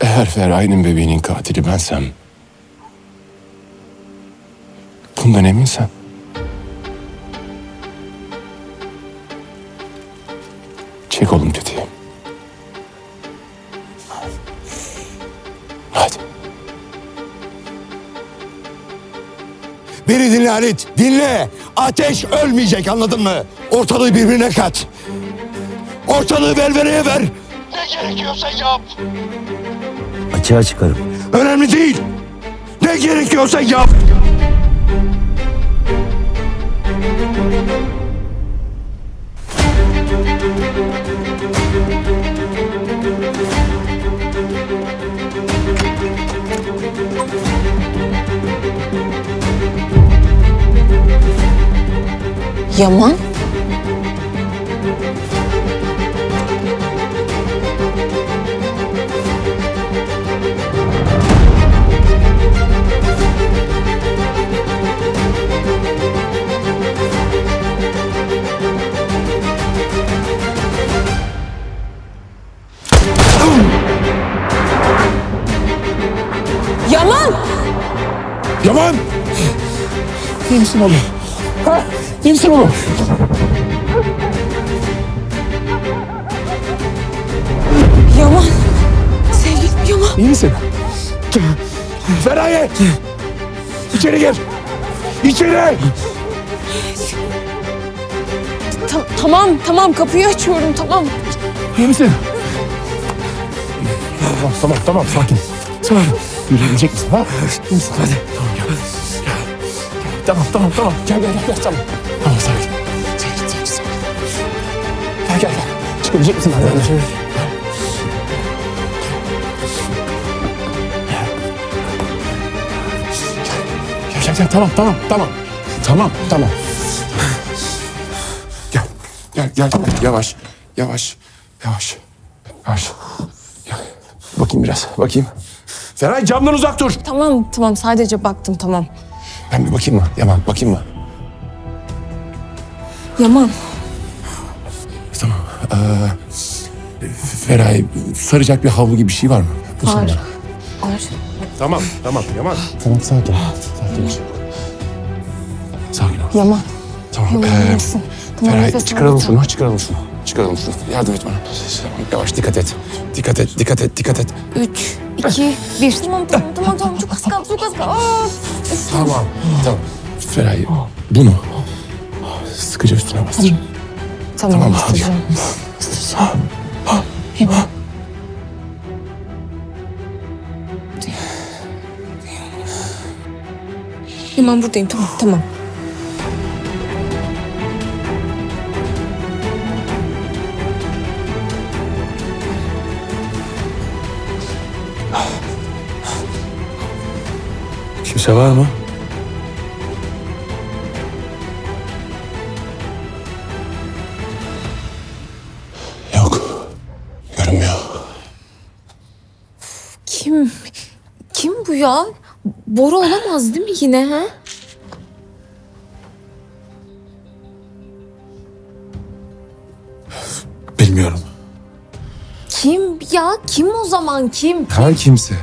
Eğer Feray'ın bebeğinin katili bensem... Bundan eminsen... Çek oğlum tetiği. Hadi. Beni dinle Halit, dinle. Ateş ölmeyecek anladın mı? Ortalığı birbirine kat. Ortalığı velvereye ver. Ne gerekiyorsa yap. Açığa çıkarım. Önemli değil. Ne gerekiyorsa yap. Yaman? Yaman! Yaman! İyi misin oğlum? Ha? İyi misin oğlum? Yaman! Sevgilim Yaman! İyi misin? Feraye. İçeri gir. İçeri. Ta- tamam tamam kapıyı açıyorum tamam. İyi misin? Tamam, tamam, tamam, sakin. Sakin. Yürüyebilecek misin ha? İyi misin? Hadi. Tamam, gel. Gel. Tamam, tamam, tamam. Gel, gel, gel, tamam. Tamam, sakin. Sakin, sakin, sakin. Gel, gel, gel. Çıkabilecek misin? Hadi, hadi. Gel, gel, gel, tamam, tamam, tamam. Tamam, tamam. Gel, gel, gel. Yavaş, yavaş, yavaş. Yavaş. Gel. Bakayım biraz, bakayım. Feray camdan uzak dur. Tamam tamam sadece baktım tamam. Ben bir bakayım mı? Yaman, bakayım mı? Yaman Tamam. Ee, Feray, saracak bir havlu gibi bir şey var mı? Bu var. Var. Tamam, tamam, Yaman. Tamam, sakin. Sakin. Sakin ol. Yaman. Tamam. Yaman ee, iyisin. Tamam, Feray, nefes çıkaralım al. şunu, çıkaralım şunu. Çıkaralım şunu. Yardım et bana. Yavaş, dikkat et. Dikkat et, dikkat et, dikkat et. Üç, iki, bir. Tamam tamam tamam tamam çok az kaldı çok az kaldı. Aa, üf. Tamam, tamam. Feray, bunu sıkıca üstüne bastır. Tamam, Tamam. Yaman. Yaman buradayım tamam tamam. Kimse var mı? Yok. Görünmüyor. Kim? Kim bu ya? Bora olamaz değil mi yine ha? Bilmiyorum. Kim ya? Kim o zaman kim? Her kimse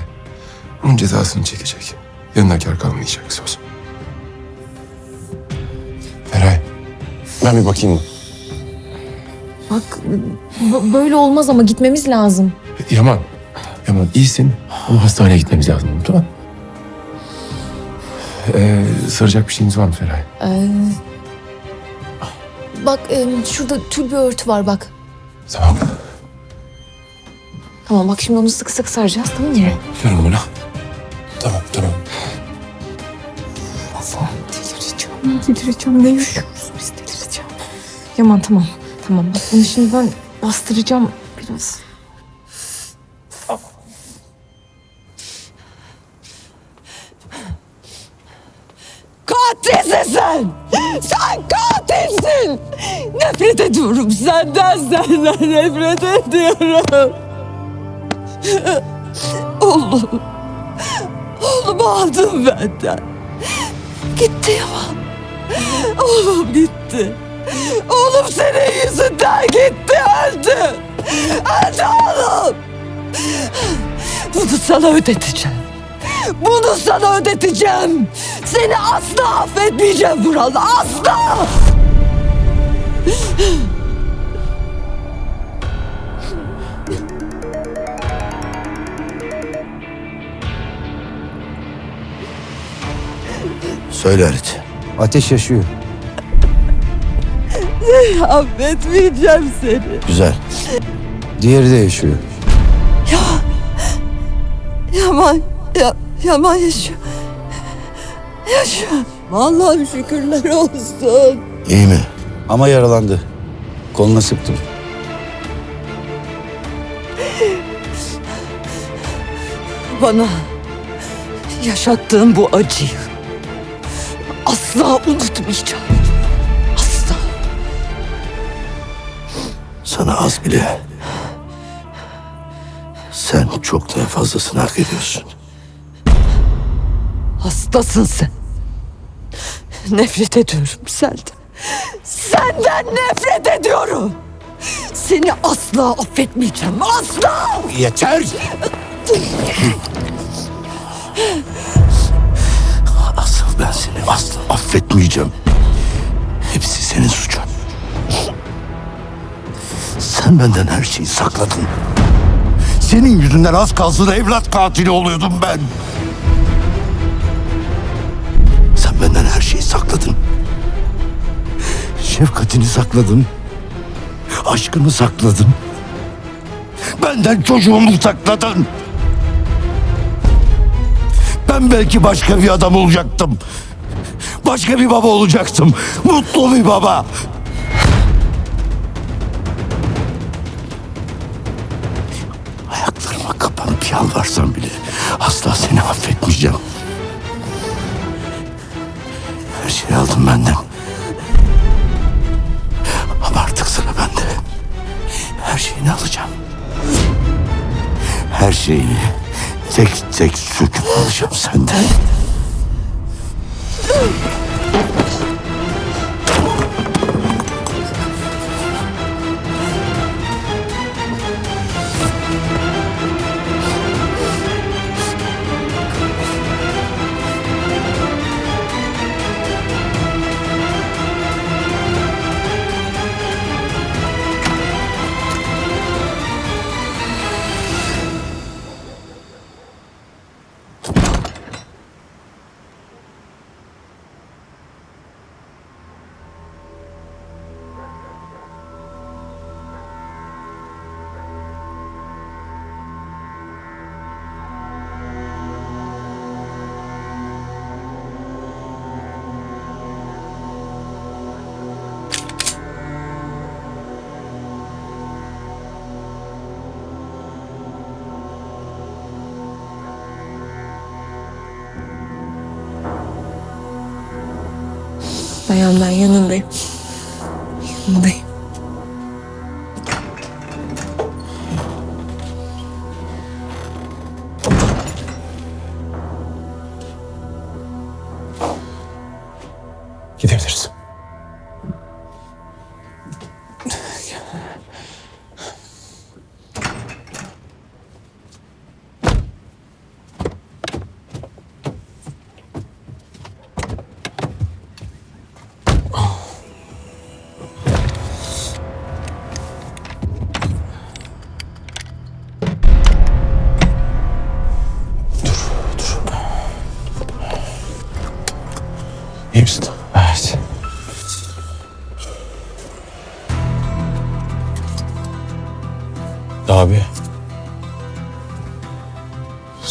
onun cezasını çekecek. Yanına kar kalmayacak söz. Feray, ben bir bakayım mı? Bak böyle olmaz ama gitmemiz lazım. Yaman, Yaman iyisin ama hastaneye gitmemiz lazım tamam Ee, saracak bir şeyiniz var mı Feray? Ee, bak e, şurada tül bir örtü var bak. Tamam. Tamam bak şimdi onu sık sık saracağız tamam mı? Ver onu bana. Tamam, tamam. Delireceğim, delireceğim. Ne yaşıyoruz biz delireceğim. Yaman tamam, tamam. Bak bunu şimdi ben bastıracağım biraz. Katilsin sen! Sen katilsin! Nefret ediyorum senden, senden nefret ediyorum. Oğlum, oğlumu aldın benden. Gitti Yaman. Oğlum gitti. Oğlum senin yüzünden gitti, öldü. Öldü oğlum. Bu sana ödeteceğim. Bunu sana ödeteceğim. Seni asla affetmeyeceğim Vural. Asla. Söyle Halit. Ateş yaşıyor. Affetmeyeceğim seni. Güzel. Diğeri de yaşıyor. Yaman, ya, Yaman yaşıyor. Yaşıyor. Vallahi şükürler olsun. İyi mi? Ama yaralandı. Koluna sıktım. Bana yaşattığın bu acıyı asla unutmayacağım. Asla. Sana az bile. Sen çok daha fazlasını hak ediyorsun. Hastasın sen. Nefret ediyorum senden. Senden nefret ediyorum. Seni asla affetmeyeceğim. Asla. Yeter! Asla affetmeyeceğim. Hepsi senin suçun. Sen benden her şeyi sakladın. Senin yüzünden az kalsın evlat katili oluyordum ben. Sen benden her şeyi sakladın. Şefkatini sakladın. Aşkını sakladın. Benden çocuğumu sakladın. Ben belki başka bir adam olacaktım. Başka bir baba olacaktım. Mutlu bir baba. Ayaklarıma kapanıp yalvarsam bile asla seni affetmeyeceğim. Her şeyi aldın benden. Ama artık sıra bende. Her şeyini alacağım. Her şeyini tek tek söküp alacağım senden. Thank you. Dayan ben yanındayım. Yanındayım. Gidebiliriz.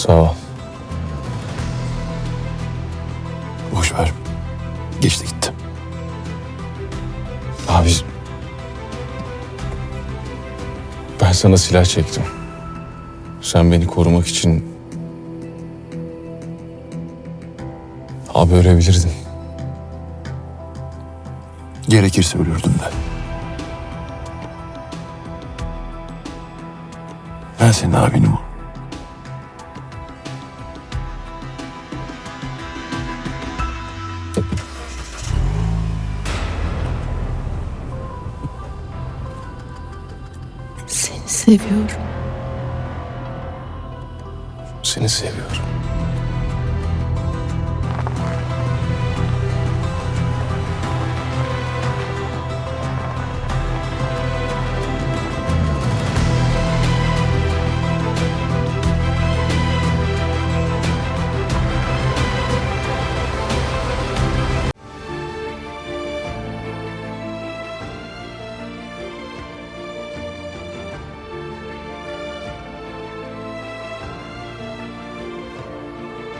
Sağ ol. Boş ver. Geçti gitti. Abi. Ben sana silah çektim. Sen beni korumak için... Abi ölebilirdin. Gerekirse ölürdüm de. Ben senin abinim. Seni seviyorum. Seni seviyorum.